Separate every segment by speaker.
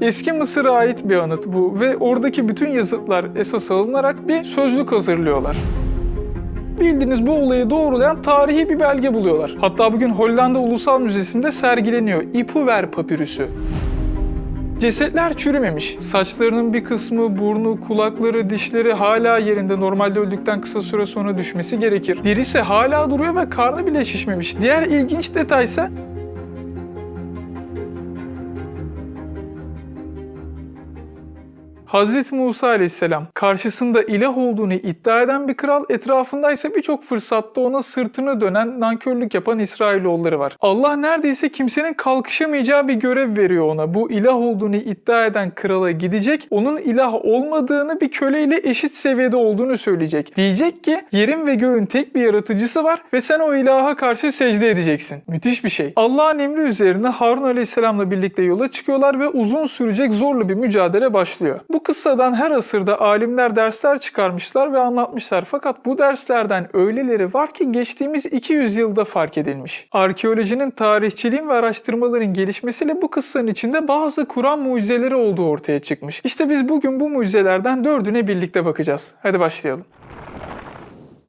Speaker 1: Eski Mısır'a ait bir anıt bu ve oradaki bütün yazıtlar esas alınarak bir sözlük hazırlıyorlar. Bildiğiniz bu olayı doğrulayan tarihi bir belge buluyorlar. Hatta bugün Hollanda Ulusal Müzesi'nde sergileniyor. Ipuver papirüsü. Cesetler çürümemiş. Saçlarının bir kısmı, burnu, kulakları, dişleri hala yerinde. Normalde öldükten kısa süre sonra düşmesi gerekir. Derisi hala duruyor ve karnı bile şişmemiş. Diğer ilginç detay ise Hazreti Musa aleyhisselam karşısında ilah olduğunu iddia eden bir kral etrafındaysa birçok fırsatta ona sırtını dönen nankörlük yapan İsrailoğulları var. Allah neredeyse kimsenin kalkışamayacağı bir görev veriyor ona. Bu ilah olduğunu iddia eden krala gidecek, onun ilah olmadığını bir köleyle eşit seviyede olduğunu söyleyecek. Diyecek ki yerin ve göğün tek bir yaratıcısı var ve sen o ilaha karşı secde edeceksin. Müthiş bir şey. Allah'ın emri üzerine Harun aleyhisselamla birlikte yola çıkıyorlar ve uzun sürecek zorlu bir mücadele başlıyor. Bu kıssadan her asırda alimler dersler çıkarmışlar ve anlatmışlar. Fakat bu derslerden öyleleri var ki geçtiğimiz 200 yılda fark edilmiş. Arkeolojinin, tarihçiliğin ve araştırmaların gelişmesiyle bu kıssanın içinde bazı Kur'an mucizeleri olduğu ortaya çıkmış. İşte biz bugün bu mucizelerden dördüne birlikte bakacağız. Hadi başlayalım.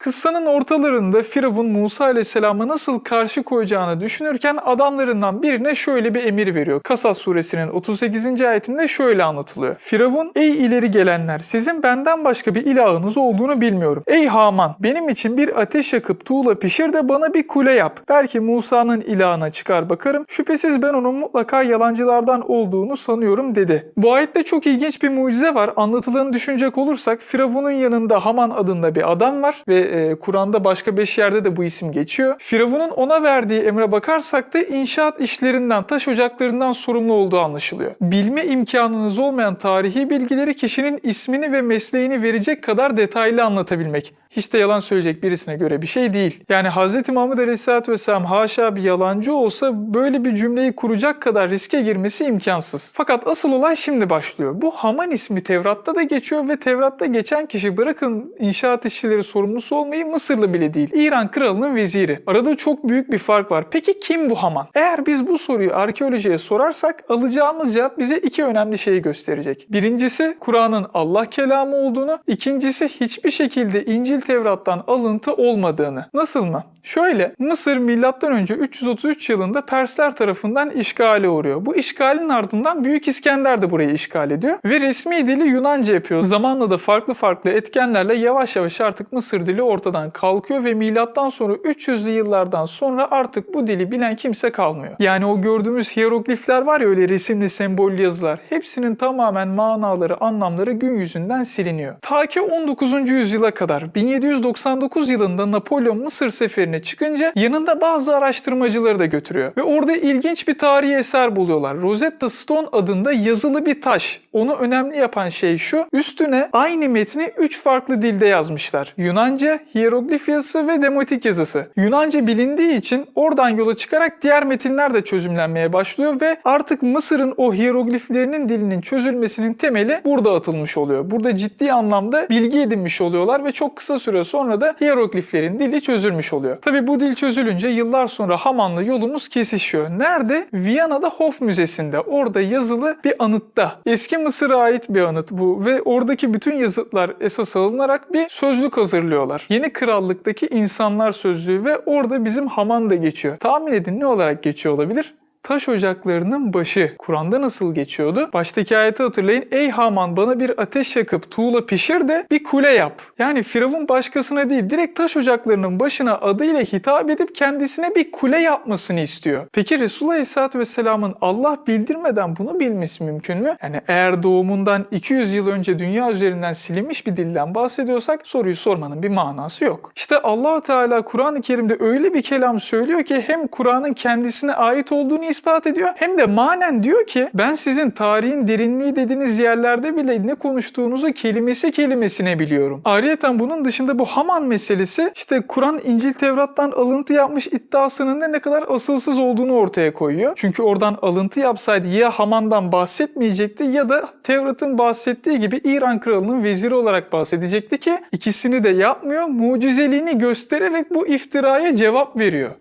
Speaker 1: Kıssanın ortalarında Firavun Musa Aleyhisselam'a nasıl karşı koyacağını düşünürken adamlarından birine şöyle bir emir veriyor. Kasas suresinin 38. ayetinde şöyle anlatılıyor. Firavun, ey ileri gelenler sizin benden başka bir ilahınız olduğunu bilmiyorum. Ey Haman benim için bir ateş yakıp tuğla pişir de bana bir kule yap. Belki Musa'nın ilahına çıkar bakarım. Şüphesiz ben onun mutlaka yalancılardan olduğunu sanıyorum dedi. Bu ayette çok ilginç bir mucize var. Anlatılanı düşünecek olursak Firavun'un yanında Haman adında bir adam var ve e, Kur'an'da başka beş yerde de bu isim geçiyor. Firavun'un ona verdiği emre bakarsak da inşaat işlerinden, taş ocaklarından sorumlu olduğu anlaşılıyor. Bilme imkanınız olmayan tarihi bilgileri kişinin ismini ve mesleğini verecek kadar detaylı anlatabilmek. Hiç de yalan söyleyecek birisine göre bir şey değil. Yani Hz. Muhammed Aleyhisselatü Vesselam haşa bir yalancı olsa böyle bir cümleyi kuracak kadar riske girmesi imkansız. Fakat asıl olay şimdi başlıyor. Bu Haman ismi Tevrat'ta da geçiyor ve Tevrat'ta geçen kişi bırakın inşaat işçileri sorumlusu olmayı Mısırlı bile değil. İran kralının veziri. Arada çok büyük bir fark var. Peki kim bu Haman? Eğer biz bu soruyu arkeolojiye sorarsak alacağımız cevap bize iki önemli şeyi gösterecek. Birincisi Kur'an'ın Allah kelamı olduğunu, ikincisi hiçbir şekilde İncil Tevrat'tan alıntı olmadığını. Nasıl mı? Şöyle, Mısır M.Ö. 333 yılında Persler tarafından işgale uğruyor. Bu işgalin ardından Büyük İskender de burayı işgal ediyor ve resmi dili Yunanca yapıyor. Zamanla da farklı farklı etkenlerle yavaş yavaş artık Mısır dili ortadan kalkıyor ve milattan sonra 300'lü yıllardan sonra artık bu dili bilen kimse kalmıyor. Yani o gördüğümüz hieroglifler var ya öyle resimli sembollü yazılar. Hepsinin tamamen manaları, anlamları gün yüzünden siliniyor. Ta ki 19. yüzyıla kadar 1799 yılında Napolyon Mısır seferine çıkınca yanında bazı araştırmacıları da götürüyor. Ve orada ilginç bir tarihi eser buluyorlar. Rosetta Stone adında yazılı bir taş. Onu önemli yapan şey şu. Üstüne aynı metni 3 farklı dilde yazmışlar. Yunanca, hieroglif yazısı ve demotik yazısı. Yunanca bilindiği için oradan yola çıkarak diğer metinler de çözümlenmeye başlıyor ve artık Mısır'ın o hierogliflerinin dilinin çözülmesinin temeli burada atılmış oluyor. Burada ciddi anlamda bilgi edinmiş oluyorlar ve çok kısa süre sonra da hierogliflerin dili çözülmüş oluyor. Tabi bu dil çözülünce yıllar sonra Haman'la yolumuz kesişiyor. Nerede? Viyana'da Hof Müzesi'nde. Orada yazılı bir anıtta. Eski Mısır'a ait bir anıt bu ve oradaki bütün yazıtlar esas alınarak bir sözlük hazırlıyorlar. Yeni krallıktaki insanlar sözlüğü ve orada bizim Haman da geçiyor. Tahmin edin ne olarak geçiyor olabilir? Taş ocaklarının başı. Kur'an'da nasıl geçiyordu? Baştaki ayeti hatırlayın. Ey Haman bana bir ateş yakıp tuğla pişir de bir kule yap. Yani Firavun başkasına değil direkt taş ocaklarının başına adıyla hitap edip kendisine bir kule yapmasını istiyor. Peki Resulullah Aleyhisselatü Vesselam'ın Allah bildirmeden bunu bilmesi mümkün mü? Yani eğer doğumundan 200 yıl önce dünya üzerinden silinmiş bir dilden bahsediyorsak soruyu sormanın bir manası yok. İşte allah Teala Kur'an-ı Kerim'de öyle bir kelam söylüyor ki hem Kur'an'ın kendisine ait olduğunu ispat ediyor hem de manen diyor ki ben sizin tarihin derinliği dediğiniz yerlerde bile ne konuştuğunuzu kelimesi kelimesine biliyorum. Ayrıca bunun dışında bu Haman meselesi işte Kur'an İncil Tevrat'tan alıntı yapmış iddiasının da ne kadar asılsız olduğunu ortaya koyuyor. Çünkü oradan alıntı yapsaydı ya Haman'dan bahsetmeyecekti ya da Tevrat'ın bahsettiği gibi İran kralının veziri olarak bahsedecekti ki ikisini de yapmıyor. Mucizeliğini göstererek bu iftiraya cevap veriyor.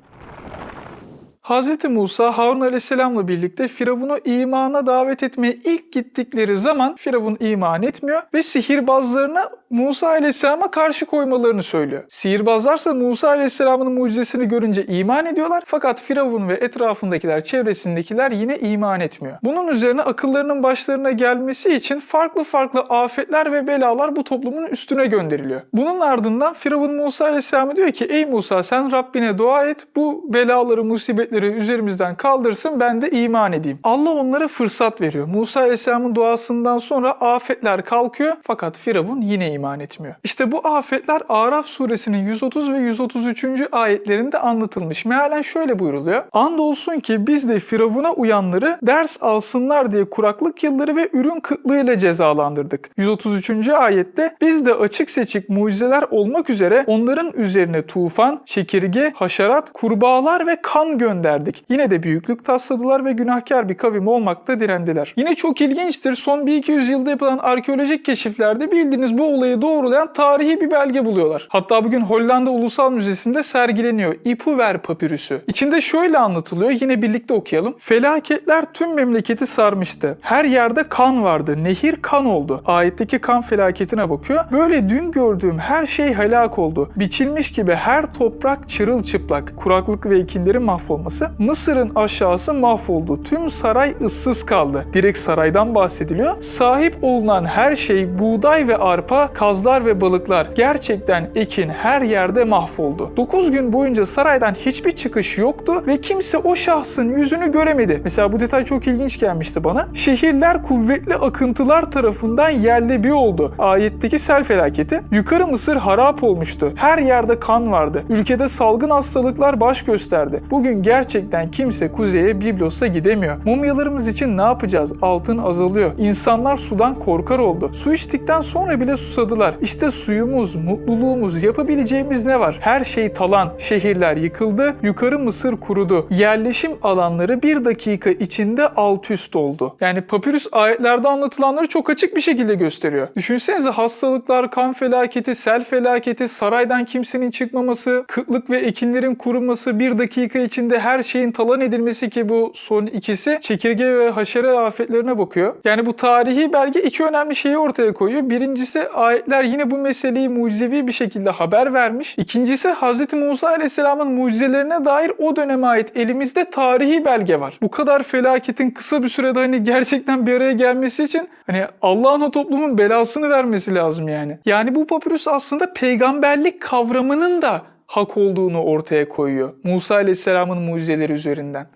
Speaker 1: Hz. Musa Harun Aleyhisselam'la birlikte Firavun'u imana davet etmeye ilk gittikleri zaman Firavun iman etmiyor ve sihirbazlarına Musa Aleyhisselam'a karşı koymalarını söylüyor. Sihirbazlarsa Musa Aleyhisselam'ın mucizesini görünce iman ediyorlar fakat Firavun ve etrafındakiler, çevresindekiler yine iman etmiyor. Bunun üzerine akıllarının başlarına gelmesi için farklı farklı afetler ve belalar bu toplumun üstüne gönderiliyor. Bunun ardından Firavun Musa Aleyhisselam'a diyor ki ey Musa sen Rabbine dua et bu belaları, musibetleri üzerimizden kaldırsın ben de iman edeyim. Allah onlara fırsat veriyor. Musa Aleyhisselam'ın duasından sonra afetler kalkıyor fakat Firavun yine iman etmiyor. İşte bu afetler Araf suresinin 130 ve 133. ayetlerinde anlatılmış. Mealen şöyle buyruluyor. Andolsun ki biz de Firavun'a uyanları ders alsınlar diye kuraklık yılları ve ürün kıtlığıyla cezalandırdık. 133. ayette biz de açık seçik mucizeler olmak üzere onların üzerine tufan, çekirge, haşerat, kurbağalar ve kan gönderdik. Yine de büyüklük tasladılar ve günahkar bir kavim olmakta direndiler. Yine çok ilginçtir. Son 1-200 yılda yapılan arkeolojik keşiflerde bildiğiniz bu olayı doğrulayan tarihi bir belge buluyorlar. Hatta bugün Hollanda Ulusal Müzesi'nde sergileniyor. Ipuver papirüsü. İçinde şöyle anlatılıyor. Yine birlikte okuyalım. Felaketler tüm memleketi sarmıştı. Her yerde kan vardı. Nehir kan oldu. Ayetteki kan felaketine bakıyor. Böyle dün gördüğüm her şey helak oldu. Biçilmiş gibi her toprak çırılçıplak. Kuraklık ve ekinlerin mahvolması. Mısır'ın aşağısı mahvoldu. Tüm saray ıssız kaldı. Direkt saraydan bahsediliyor. Sahip olunan her şey buğday ve arpa, kazlar ve balıklar. Gerçekten ekin her yerde mahvoldu. 9 gün boyunca saraydan hiçbir çıkış yoktu ve kimse o şahsın yüzünü göremedi. Mesela bu detay çok ilginç gelmişti bana. Şehirler kuvvetli akıntılar tarafından yerle bir oldu. Ayetteki sel felaketi. Yukarı Mısır harap olmuştu. Her yerde kan vardı. Ülkede salgın hastalıklar baş gösterdi. Bugün gerçekten kimse kuzeye Biblos'a gidemiyor. Mumyalarımız için ne yapacağız? Altın azalıyor. İnsanlar sudan korkar oldu. Su içtikten sonra bile susadılar. İşte suyumuz, mutluluğumuz, yapabileceğimiz ne var? Her şey talan. Şehirler yıkıldı. Yukarı Mısır kurudu. Yerleşim alanları bir dakika içinde alt üst oldu. Yani papirüs ayetlerde anlatılanları çok açık bir şekilde gösteriyor. Düşünsenize hastalıklar, kan felaketi, sel felaketi, saraydan kimsenin çıkmaması, kıtlık ve ekinlerin kuruması, bir dakika içinde her şeyin talan edilmesi ki bu son ikisi çekirge ve haşere afetlerine bakıyor. Yani bu tarihi belge iki önemli şeyi ortaya koyuyor. Birincisi ayetler yine bu meseleyi mucizevi bir şekilde haber vermiş. İkincisi Hz. Musa Aleyhisselam'ın mucizelerine dair o döneme ait elimizde tarihi belge var. Bu kadar felaketin kısa bir sürede hani gerçekten bir araya gelmesi için hani Allah'ın o toplumun belasını vermesi lazım yani. Yani bu papyrus aslında peygamberlik kavramının da hak olduğunu ortaya koyuyor. Musa Aleyhisselam'ın mucizeleri üzerinden.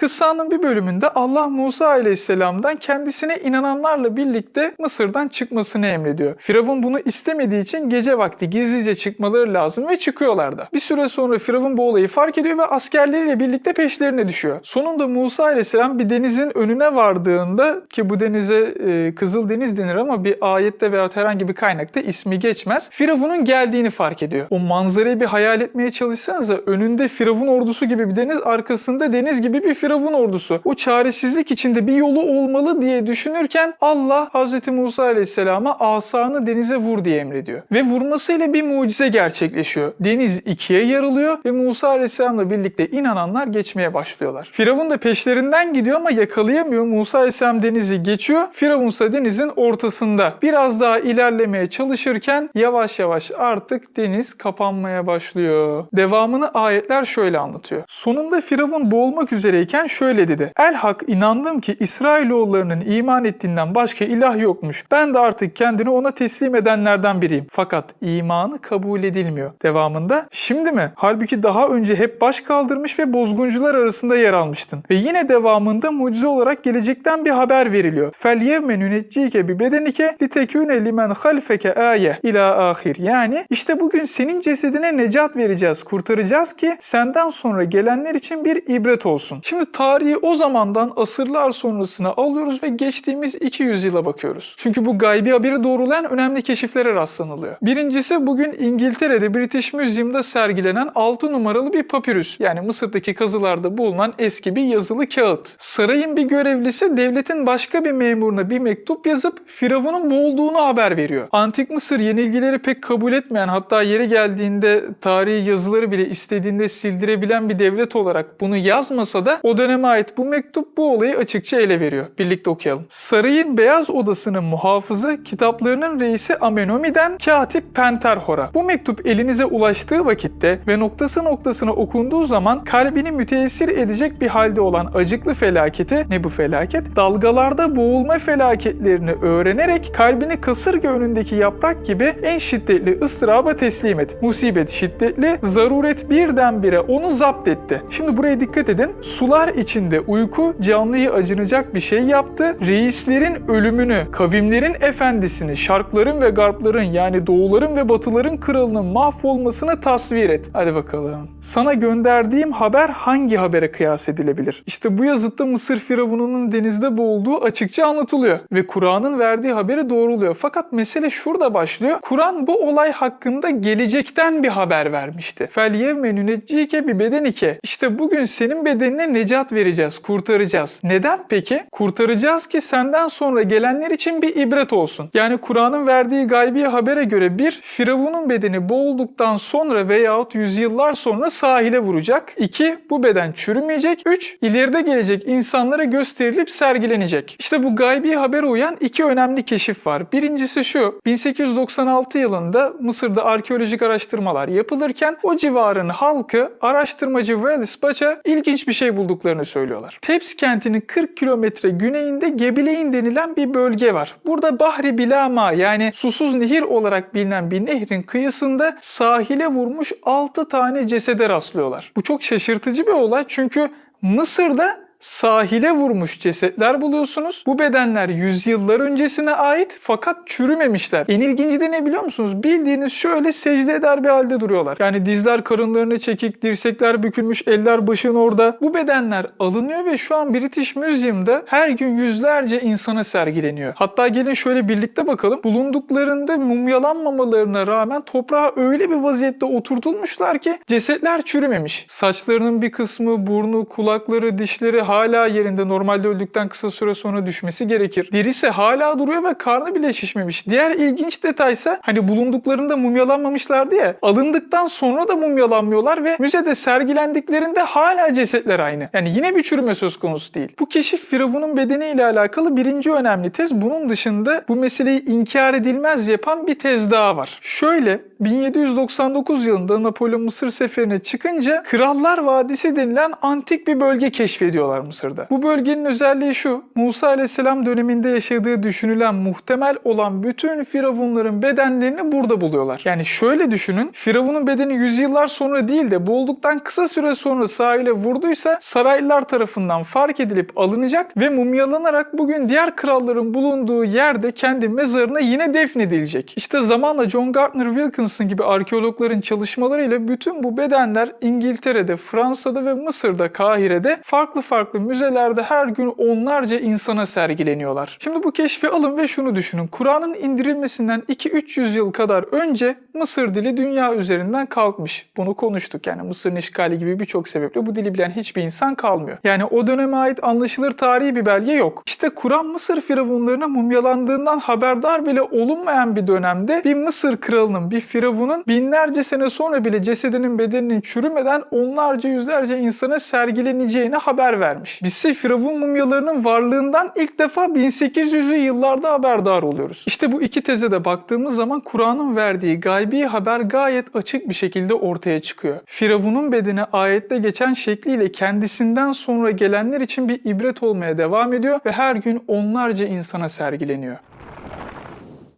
Speaker 1: Kıssanın bir bölümünde Allah Musa Aleyhisselam'dan kendisine inananlarla birlikte Mısır'dan çıkmasını emrediyor. Firavun bunu istemediği için gece vakti gizlice çıkmaları lazım ve çıkıyorlar da. Bir süre sonra Firavun bu olayı fark ediyor ve askerleriyle birlikte peşlerine düşüyor. Sonunda Musa Aleyhisselam bir denizin önüne vardığında ki bu denize e, Kızıl Deniz denir ama bir ayette veya herhangi bir kaynakta ismi geçmez. Firavun'un geldiğini fark ediyor. O manzarayı bir hayal etmeye çalışsanıza önünde Firavun ordusu gibi bir deniz, arkasında deniz gibi bir Firavun ordusu. O çaresizlik içinde bir yolu olmalı diye düşünürken Allah Hz. Musa Aleyhisselam'a asanı denize vur diye emrediyor. Ve vurmasıyla bir mucize gerçekleşiyor. Deniz ikiye yarılıyor ve Musa Aleyhisselam'la birlikte inananlar geçmeye başlıyorlar. Firavun da peşlerinden gidiyor ama yakalayamıyor. Musa Aleyhisselam denizi geçiyor. Firavun ise denizin ortasında. Biraz daha ilerlemeye çalışırken yavaş yavaş artık deniz kapanmaya başlıyor. Devamını ayetler şöyle anlatıyor. Sonunda Firavun boğulmak üzereyken şöyle dedi. El hak inandım ki İsrailoğullarının iman ettiğinden başka ilah yokmuş. Ben de artık kendini ona teslim edenlerden biriyim. Fakat imanı kabul edilmiyor. Devamında şimdi mi? Halbuki daha önce hep baş kaldırmış ve bozguncular arasında yer almıştın. Ve yine devamında mucize olarak gelecekten bir haber veriliyor. Fel yevme nüneccike bi bedenike litekune limen halfeke aye ila ahir. Yani işte bugün senin cesedine necat vereceğiz, kurtaracağız ki senden sonra gelenler için bir ibret olsun. Şimdi tarihi o zamandan asırlar sonrasına alıyoruz ve geçtiğimiz 200 yıla bakıyoruz. Çünkü bu gaybi haberi doğrulayan önemli keşiflere rastlanılıyor. Birincisi bugün İngiltere'de British Museum'da sergilenen 6 numaralı bir papirüs. Yani Mısır'daki kazılarda bulunan eski bir yazılı kağıt. Sarayın bir görevlisi devletin başka bir memuruna bir mektup yazıp Firavun'un boğulduğunu haber veriyor. Antik Mısır yenilgileri pek kabul etmeyen hatta yeri geldiğinde tarihi yazıları bile istediğinde sildirebilen bir devlet olarak bunu yazmasa da o döneme ait bu mektup bu olayı açıkça ele veriyor. Birlikte okuyalım. Sarayın Beyaz Odası'nın muhafızı kitaplarının reisi Amenomiden Katip Penterhor'a. Bu mektup elinize ulaştığı vakitte ve noktası noktasına okunduğu zaman kalbini müteessir edecek bir halde olan acıklı felaketi ne bu felaket? Dalgalarda boğulma felaketlerini öğrenerek kalbini kasırga önündeki yaprak gibi en şiddetli ıstıraba teslim et. Musibet şiddetli, zaruret birdenbire onu zapt etti. Şimdi buraya dikkat edin. Sular içinde uyku canlıyı acınacak bir şey yaptı. Reislerin ölümünü, kavimlerin efendisini, şarkların ve garpların yani doğuların ve batıların kralının mahvolmasını tasvir et. Hadi bakalım. Sana gönderdiğim haber hangi habere kıyas edilebilir? İşte bu yazıtta Mısır firavununun denizde boğulduğu açıkça anlatılıyor ve Kur'an'ın verdiği haberi doğruluyor. Fakat mesele şurada başlıyor. Kur'an bu olay hakkında gelecekten bir haber vermişti. Fel yevme nüneccike bir bedenike. İşte bugün senin bedenine necat vereceğiz, kurtaracağız. Neden peki? Kurtaracağız ki senden sonra gelenler için bir ibret olsun. Yani Kur'an'ın verdiği gaybi habere göre bir, Firavun'un bedeni boğulduktan sonra veyahut yüzyıllar sonra sahile vuracak. İki, bu beden çürümeyecek. Üç, ileride gelecek insanlara gösterilip sergilenecek. İşte bu gaybi habere uyan iki önemli keşif var. Birincisi şu, 1896 yılında Mısır'da arkeolojik araştırmalar yapılırken o civarın halkı araştırmacı Wallace Bacha ilginç bir şey bulduklarını söylüyorlar. Teps kentinin 40 kilometre güneyinde Gebileyn denilen bir bölge var. Burada Bahri Bilama yani susuz nehir olarak bilinen bir nehrin kıyısında sahile vurmuş 6 tane cesede rastlıyorlar. Bu çok şaşırtıcı bir olay çünkü Mısır'da sahile vurmuş cesetler buluyorsunuz. Bu bedenler yüzyıllar öncesine ait fakat çürümemişler. En ilginci de ne biliyor musunuz? Bildiğiniz şöyle secde eder bir halde duruyorlar. Yani dizler karınlarına çekik, dirsekler bükülmüş, eller başın orada. Bu bedenler alınıyor ve şu an British Museum'da her gün yüzlerce insana sergileniyor. Hatta gelin şöyle birlikte bakalım. Bulunduklarında mumyalanmamalarına rağmen toprağa öyle bir vaziyette oturtulmuşlar ki cesetler çürümemiş. Saçlarının bir kısmı, burnu, kulakları, dişleri hala yerinde normalde öldükten kısa süre sonra düşmesi gerekir. Derisi hala duruyor ve karnı bile şişmemiş. Diğer ilginç detaysa hani bulunduklarında mumyalanmamışlardı ya alındıktan sonra da mumyalanmıyorlar ve müzede sergilendiklerinde hala cesetler aynı. Yani yine bir çürüme söz konusu değil. Bu keşif Firavun'un bedeniyle alakalı birinci önemli tez. Bunun dışında bu meseleyi inkar edilmez yapan bir tez daha var. Şöyle 1799 yılında Napolyon Mısır seferine çıkınca Krallar Vadisi denilen antik bir bölge keşfediyorlar Mısır'da. Bu bölgenin özelliği şu. Musa Aleyhisselam döneminde yaşadığı düşünülen muhtemel olan bütün firavunların bedenlerini burada buluyorlar. Yani şöyle düşünün. Firavunun bedeni yüzyıllar sonra değil de boğulduktan kısa süre sonra sahile vurduysa saraylılar tarafından fark edilip alınacak ve mumyalanarak bugün diğer kralların bulunduğu yerde kendi mezarına yine defnedilecek. İşte zamanla John Gardner Wilkinson gibi arkeologların çalışmalarıyla bütün bu bedenler İngiltere'de, Fransa'da ve Mısır'da, Kahire'de farklı farklı müzelerde her gün onlarca insana sergileniyorlar. Şimdi bu keşfi alın ve şunu düşünün. Kur'an'ın indirilmesinden 2-300 yıl kadar önce Mısır dili dünya üzerinden kalkmış. Bunu konuştuk yani Mısır'ın işgali gibi birçok sebeple bu dili bilen hiçbir insan kalmıyor. Yani o döneme ait anlaşılır tarihi bir belge yok. İşte Kur'an Mısır firavunlarının mumyalandığından haberdar bile olunmayan bir dönemde bir Mısır kralının, bir firavunun binlerce sene sonra bile cesedinin bedeninin çürümeden onlarca yüzlerce insana sergileneceğine haber vermiş. Biz ise firavun mumyalarının varlığından ilk defa 1800'lü yıllarda haberdar oluyoruz. İşte bu iki teze de baktığımız zaman Kur'an'ın verdiği gaybi haber gayet açık bir şekilde ortaya çıkıyor. Firavun'un bedeni ayette geçen şekliyle kendisinden sonra gelenler için bir ibret olmaya devam ediyor ve her gün onlarca insana sergileniyor.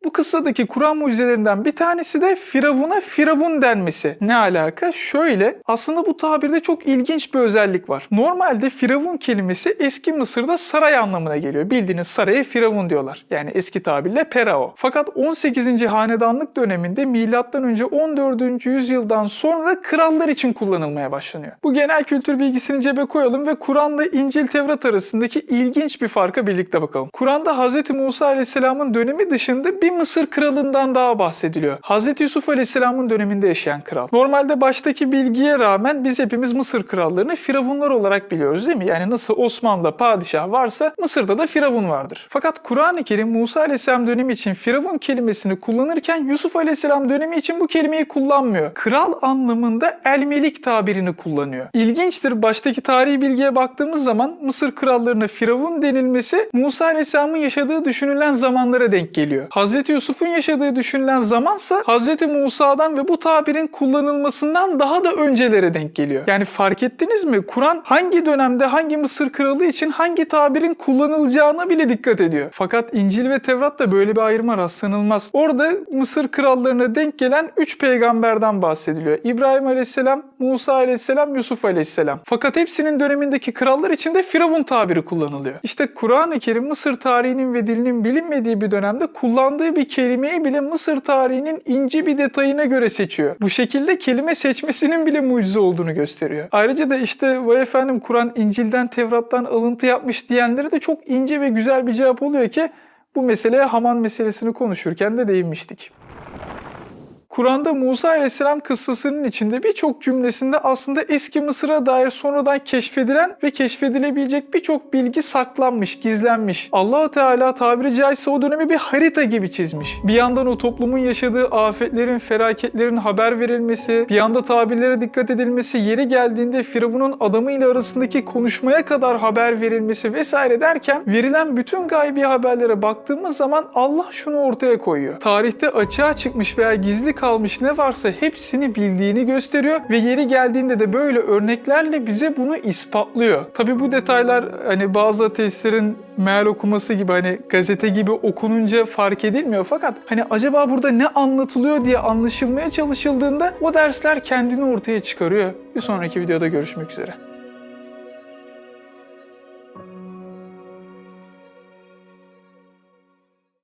Speaker 1: Bu kıssadaki Kur'an mucizelerinden bir tanesi de Firavun'a Firavun denmesi. Ne alaka? Şöyle aslında bu tabirde çok ilginç bir özellik var. Normalde Firavun kelimesi eski Mısır'da saray anlamına geliyor. Bildiğiniz saraya Firavun diyorlar. Yani eski tabirle Perao. Fakat 18. hanedanlık döneminde önce 14. yüzyıldan sonra krallar için kullanılmaya başlanıyor. Bu genel kültür bilgisini cebe koyalım ve Kur'an'la İncil Tevrat arasındaki ilginç bir farka birlikte bakalım. Kur'an'da Hz. Musa Aleyhisselam'ın dönemi dışında bir Mısır kralından daha bahsediliyor. Hz. Yusuf Aleyhisselam'ın döneminde yaşayan kral. Normalde baştaki bilgiye rağmen biz hepimiz Mısır krallarını firavunlar olarak biliyoruz değil mi? Yani nasıl Osmanlı'da padişah varsa Mısır'da da firavun vardır. Fakat Kur'an-ı Kerim Musa Aleyhisselam dönemi için firavun kelimesini kullanırken Yusuf Aleyhisselam dönemi için bu kelimeyi kullanmıyor. Kral anlamında el melik tabirini kullanıyor. İlginçtir baştaki tarihi bilgiye baktığımız zaman Mısır krallarına firavun denilmesi Musa Aleyhisselam'ın yaşadığı düşünülen zamanlara denk geliyor. Hazreti Yusuf'un yaşadığı düşünülen zamansa Hazreti Musa'dan ve bu tabirin kullanılmasından daha da öncelere denk geliyor. Yani fark ettiniz mi? Kur'an hangi dönemde hangi Mısır kralı için hangi tabirin kullanılacağına bile dikkat ediyor. Fakat İncil ve Tevrat'ta böyle bir ayrıma rastlanılmaz. Orada Mısır krallarına denk gelen 3 peygamberden bahsediliyor. İbrahim Aleyhisselam, Musa Aleyhisselam, Yusuf Aleyhisselam. Fakat hepsinin dönemindeki krallar için de Firavun tabiri kullanılıyor. İşte Kur'an-ı Kerim Mısır tarihinin ve dilinin bilinmediği bir dönemde kullandığı bir kelimeyi bile Mısır tarihinin ince bir detayına göre seçiyor. Bu şekilde kelime seçmesinin bile mucize olduğunu gösteriyor. Ayrıca da işte vay efendim Kur'an İncil'den Tevrat'tan alıntı yapmış diyenlere de çok ince ve güzel bir cevap oluyor ki bu meseleye Haman meselesini konuşurken de değinmiştik. Kur'an'da Musa Aleyhisselam kıssasının içinde birçok cümlesinde aslında eski Mısır'a dair sonradan keşfedilen ve keşfedilebilecek birçok bilgi saklanmış, gizlenmiş. Allahu Teala tabiri caizse o dönemi bir harita gibi çizmiş. Bir yandan o toplumun yaşadığı afetlerin, felaketlerin haber verilmesi, bir yanda tabirlere dikkat edilmesi, yeri geldiğinde Firavun'un adamıyla arasındaki konuşmaya kadar haber verilmesi vesaire derken verilen bütün gaybi haberlere baktığımız zaman Allah şunu ortaya koyuyor. Tarihte açığa çıkmış veya gizli kalmış ne varsa hepsini bildiğini gösteriyor ve yeri geldiğinde de böyle örneklerle bize bunu ispatlıyor. Tabi bu detaylar hani bazı ateistlerin meal okuması gibi hani gazete gibi okununca fark edilmiyor fakat hani acaba burada ne anlatılıyor diye anlaşılmaya çalışıldığında o dersler kendini ortaya çıkarıyor. Bir sonraki videoda görüşmek üzere.